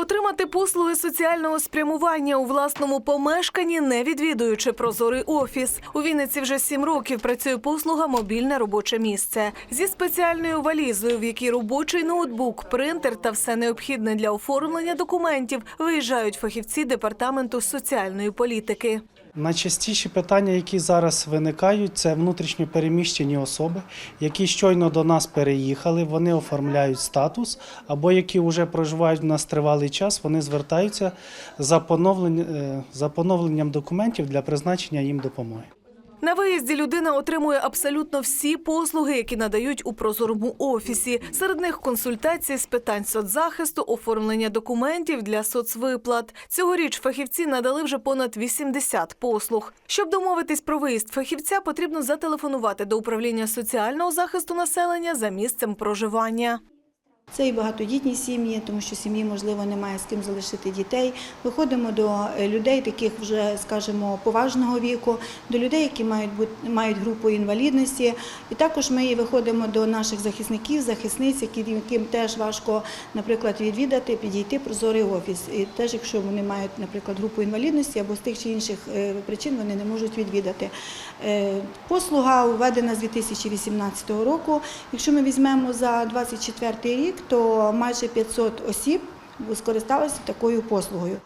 Отримати послуги соціального спрямування у власному помешканні, не відвідуючи прозорий офіс. У Вінниці вже сім років працює послуга мобільне робоче місце зі спеціальною валізою, в якій робочий ноутбук, принтер та все необхідне для оформлення документів виїжджають фахівці департаменту соціальної політики. Найчастіші питання, які зараз виникають, це внутрішньо переміщені особи, які щойно до нас переїхали, вони оформляють статус, або які вже проживають в нас тривалий час, вони звертаються е, за поновленням документів для призначення їм допомоги. На виїзді людина отримує абсолютно всі послуги, які надають у прозорому офісі. Серед них консультації з питань соцзахисту, оформлення документів для соцвиплат. Цьогоріч фахівці надали вже понад 80 послуг. Щоб домовитись про виїзд фахівця, потрібно зателефонувати до управління соціального захисту населення за місцем проживання. Це і багатодітні сім'ї, тому що сім'ї, можливо, немає з ким залишити дітей. Виходимо до е, людей, таких вже, скажімо, поважного віку, до людей, які мають бути мають групу інвалідності. І також ми виходимо до наших захисників, захисниць, яким теж важко, наприклад, відвідати, підійти прозорий офіс. І теж, якщо вони мають, наприклад, групу інвалідності або з тих чи інших е, причин вони не можуть відвідати. Е, Послуга введена з 2018 року. Якщо ми візьмемо за 24 рік, то майже 500 осіб скористалися такою послугою.